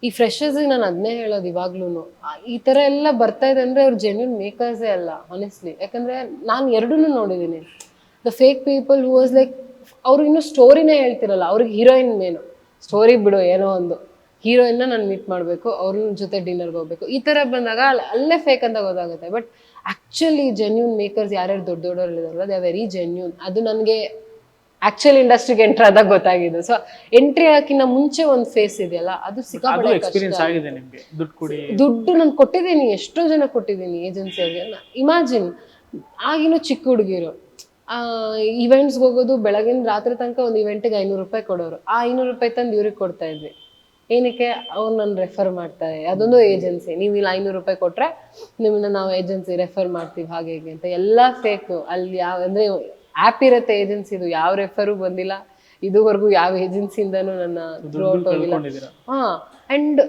ಈ ಫ್ರೆಶರ್ಸಿಗೆ ನಾನು ಅದನ್ನೇ ಹೇಳೋದು ಇವಾಗ್ಲೂ ಈ ಥರ ಎಲ್ಲ ಬರ್ತಾ ಇದೆ ಅಂದರೆ ಅವ್ರು ಜೆನ್ಯೂನ್ ಮೇಕರ್ಸೇ ಅಲ್ಲ ಆನೆಸ್ಟ್ಲಿ ಯಾಕಂದರೆ ನಾನು ಎರಡೂ ನೋಡಿದ್ದೀನಿ the fake people who was like ಅವ್ರು ಇನ್ನೂ ಸ್ಟೋರಿನೇ ಹೇಳ್ತಿರಲ್ಲ, ಅವ್ರಿಗೆ ಹೀರೋಯಿನ್ ಮೇನು ಸ್ಟೋರಿ ಬಿಡು, ಏನೋ ಒಂದು. ಹೀರೋಯಿನ್ನ ನಾನು ಮೀಟ್ ಮಾಡಬೇಕು, ಅವ್ರ ಜೊತೆ ಡಿನ್ನರ್ಗೆ ಹೋಗ್ಬೇಕು. ಈ ಥರ ಬಂದಾಗ ಅಲ್ಲಿ- ಫೇಕ್ ಅಂತ ಗೊತ್ತಾಗುತ್ತೆ. ಬಟ್ ಆ್ಯಕ್ಚುಲಿ ಜೆನ್ಯೂನ್ ಮೇಕರ್ಸ್ ಯಾರ್ಯಾರು ದೊಡ್ಡ ದೊಡ್ಡವರು ಇದಾರಲ್ಲ ದೇ ವೆರಿ ಜೆನ್ಯೂನ್ ಅದು ನನಗೆ ಆಕ್ಚುಲ್ ಇಂಡಸ್ಟ್ರಿಗೆ ಎಂಟರ್ ಆದಾಗ ಗೊತ್ತಾಗಿದೆ. ಸೊ ಎಂಟ್ರಿ ಹಾಕಿನ ಮುಂಚೆ ಒಂದು ಫೇಸ್ ಇದೆಯಲ್ಲ ಅದು ಅದು ಎಕ್ಸ್ಪೀರಿಯನ್ಸ್ ಆಗಿದೆ ನಿಮಗೆ. ದುಡ್ಡು ಕೊಡಿ. ದುಡ್ಡು ನಾನು ಕೊಟ್ಟಿದ್ದೀನಿ ಎಷ್ಟೋ ಜನ ಕೊಟ್ಟಿದ್ದೀನಿ ಏಜೆನ್ಸಿಯವ್ರಿಗೆ ಇಮ್ಯಾಜಿನ್ ಆಗಿನೂ ಚಿಕ್ಕ ಹುಡುಗಿರು ಇವೆಂಟ್ಸ್ಗೆ ಹೋಗೋದು ಬೆಳಗಿನ ರಾತ್ರಿ ತನಕ ಒಂದು ಇವೆಂಟಿಗೆ ಐನೂರು ರೂಪಾಯಿ ಕೊಡೋರು. ಆ ಐನೂರು ರೂಪಾಯಿ ತಂದು ಇವ್ರಿಗೆ ಕೊಡ್ತಾ ಇದ್ವಿ. ಏನಕ್ಕೆ? ಅವ್ರು ನನ್ನ ರೆಫರ್ ಮಾಡ್ತಾರೆ. ಅದೊಂದು ಏಜೆನ್ಸಿ ನೀವು ಇಲ್ಲಿ ಐನೂರು ರೂಪಾಯಿ ಕೊಟ್ರೆ ನಿಮ್ಮನ್ನ ನಾವು ಏಜೆನ್ಸಿ ರೆಫರ್ ಮಾಡ್ತೀವಿ ಹಾಗೆ ಹೀಗೆ ಅಂತ. ಎಲ್ಲ ಫೇಕು ಅಲ್ಲಿ ಯಾವ ಅಂದರೆ ಆ್ಯಪ್ ಇರುತ್ತೆ ಏಜೆನ್ಸಿದು ಯಾವ ರೆಫರು ಬಂದಿಲ್ಲ. ಇದುವರೆಗೂ ಯಾವ ಏಜೆನ್ಸಿಯಿಂದನೂ ನನ್ನ ಥ್ರೂಔಟ್ ಹೋಗಿಲ್ಲ. ಹಾ ಅಂಡ್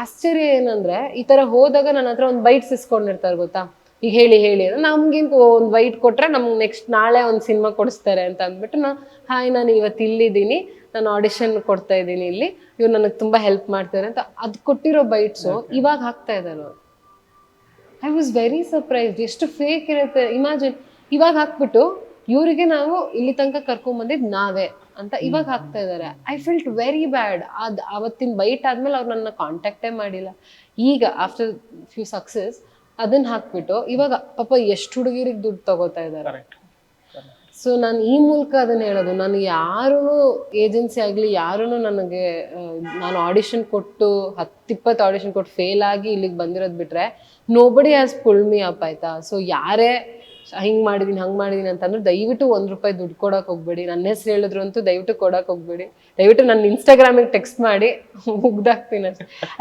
ಆಶ್ಚರ್ಯ ಏನಂದ್ರೆ ಈ ತರ ಹೋದಾಗ ನನ್ನ ಹತ್ರ ಒಂದು ಬೈಟ್ಸ್ ಇಸ್ಕೊಂಡಿರ್ತಾರೆ ಗೊತ್ತಾ? ಈಗ ಹೇಳಿ ಹೇಳಿ ನಮ್ಗೇನ್ ಒಂದು ವೈಟ್ ಕೊಟ್ರೆ ನಮ್ಗೆ ನೆಕ್ಸ್ಟ್ ನಾಳೆ ಒಂದು ಸಿನಿಮಾ ಕೊಡಿಸ್ತಾರೆ ಅಂತ ಅಂದ್ಬಿಟ್ಟು ನಾ ಹಾಯ್ ನಾನು ಇವತ್ತು ಇಲ್ಲಿದ್ದೀನಿ. ನಾನು ಆಡಿಷನ್ ಕೊಡ್ತಾ ಇದ್ದೀನಿ ಇಲ್ಲಿ. ಇವ್ರು ನನಗೆ ತುಂಬಾ ಹೆಲ್ಪ್ ಮಾಡ್ತಾರೆ ಅಂತ. ಅದು ಕೊಟ್ಟಿರೋ ಬೈಟ್ಸು ಇವಾಗ ಹಾಕ್ತಾ ಇದ್ದಾರೆ ಐ ವಾಸ್ ವೆರಿ ಸರ್ಪ್ರೈಸ್ಡ್ ಎಷ್ಟು ಫೇಕ್ ಇರುತ್ತೆ. ಇಮ್ಯಾಜಿನ್ ಇವಾಗ ಹಾಕ್ಬಿಟ್ಟು ಇವರಿಗೆ ನಾವು ಇಲ್ಲಿ ತನಕ ಕರ್ಕೊಂಬಂದಿದ್ ನಾವೇ ಅಂತ ಇವಾಗ ಹಾಕ್ತಾ ಇದ್ದಾರೆ ಐ ಫೀಲ್ಟ್ ವೆರಿ ಬ್ಯಾಡ್ ಅದ್ ಅವತ್ತಿನ ಬೈಟ್ ಆದ್ಮೇಲೆ ಅವ್ರು ನನ್ನ ಕಾಂಟ್ಯಾಕ್ಟೇ ಮಾಡಿಲ್ಲ. ಈಗ ಆಫ್ಟರ್ ಫ್ಯೂ ಸಕ್ಸಸ್ ಅದನ್ನ ಹಾಕ್ಬಿಟ್ಟು ಇವಾಗ ಪಾಪ ಎಷ್ಟು ಹುಡುಗಿರಿಗೆ ದುಡ್ಡು ತಗೋತಾ ಇದ್ದಾರೆ ಸೊ ನಾನು ಈ ಮೂಲಕ ಅದನ್ನ ಹೇಳೋದು ನಾನು ಯಾರೂ ಏಜೆನ್ಸಿ ಆಗಲಿ ಯಾರೂ ನನಗೆ ನಾನು ಆಡಿಷನ್ ಕೊಟ್ಟು ಹತ್ತಿಪ್ಪತ್ತು ಆಡಿಷನ್ ಕೊಟ್ಟು ಫೇಲ್ ಆಗಿ ಇಲ್ಲಿಗೆ ಬಂದಿರೋದು ಬಿಟ್ರೆ nobody has pull me up ಆಯ್ತಾ? ಸೊ ಯಾರೇ ಹಿಂಗೆ ಮಾಡಿದೀನಿ, ಹಂಗೆ ಮಾಡಿದೀನಿ ಅಂತಂದ್ರೆ ದಯವಿಟ್ಟು ಒಂದು ರೂಪಾಯಿ ದುಡ್ಡು ಕೊಡೋಕೆ ಹೋಗ್ಬೇಡಿ. ನನ್ನ ಹೆಸರು ಹೇಳಿದ್ರು ಅಂತೂ ದಯವಿಟ್ಟು ಕೊಡೋಕೆ ಹೋಗ್ಬೇಡಿ. ದಯವಿಟ್ಟು ನನ್ನ ಇನ್ಸ್ಟಾಗ್ರಾಮಿಗೆ ಟೆಕ್ಸ್ಟ್ ಮಾಡಿ ಮುಗ್ದಾಕ್ತೀನಿ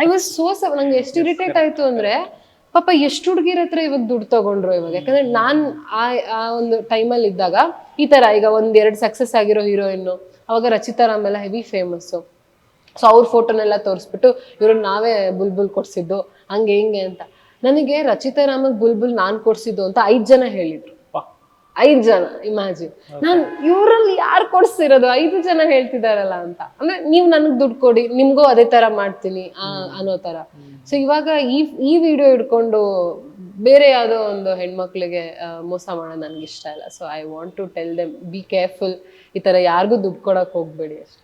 ಐ ವಾಸ್ ಸೋ ಸ, ನಂಗೆ ಎಷ್ಟು ಇರಿಟೇಟ್ ಆಯಿತು ಅಂದರೆ, ಪಾಪ ಎಷ್ಟು ಹುಡುಗಿರ ಹತ್ರ ಇವಾಗ ದುಡ್ಡು ತಗೊಂಡ್ರು ಇವಾಗ. ಯಾಕಂದ್ರೆ ನಾನು ಆ ಆ ಒಂದು ಟೈಮಲ್ಲಿ ಇದ್ದಾಗ, ಈ ತರ ಈಗ ಒಂದ್ ಎರಡು ಸಕ್ಸಸ್ ಆಗಿರೋ ಹೀರೋಯಿನ್ನು ಅವಾಗ ರಚಿತಾ ರಾಮ್ ಎಲ್ಲ ಹೆವಿ ಫೇಮಸ್ಸು ಸೊ ಅವ್ರ ಫೋಟೋನೆಲ್ಲ ತೋರಿಸ್ಬಿಟ್ಟು, ಇವ್ರನ್ನ ನಾವೇ ಬುಲ್ಬುಲ್ ಕೊಡ್ಸಿದ್ದು, ಹಂಗೆ ಹಿಂಗೆ ಅಂತ. ನನಗೆ ರಚಿತಾ ರಾಮಗ್ ಬುಲ್ಬುಲ್ ನಾನ್ ಕೊಡ್ಸಿದ್ದು ಅಂತ ಐದ್ ಜನ ಹೇಳಿದ್ರು. ಐದ್ ಜನ ಇಮ್ಯಾಜಿನ್. ನಾನ್ ಇವ್ರಲ್ಲಿ ಯಾರು ಕೊಡ್ಸಿರೋದು? ಐದು ಜನ ಹೇಳ್ತಿದಾರಲ್ಲ ಅಂತ. ಅಂದ್ರೆ ನೀವ್ ನನಗ್ ದುಡ್ಡು ಕೊಡಿ ನಿಮ್ಗೂ ಅದೇ ತರ ಮಾಡ್ತೀನಿ ಆ ಅನ್ನೋ ತರ. ಸೊ ಇವಾಗ ಈ ಈ ವಿಡಿಯೋ ಇಟ್ಕೊಂಡು ಬೇರೆ ಯಾವ್ದೋ ಒಂದು ಹೆಣ್ಮಕ್ಳಿಗೆ ಮೋಸ ಮಾಡೋದು ನನ್ಗೆ ಇಷ್ಟ ಇಲ್ಲ so I want to tell them be careful ಈ ತರ ಯಾರಿಗೂ ದುಡ್ಡು ಕೊಡಕ್ ಹೋಗ್ಬೇಡಿ ಅಷ್ಟೇ.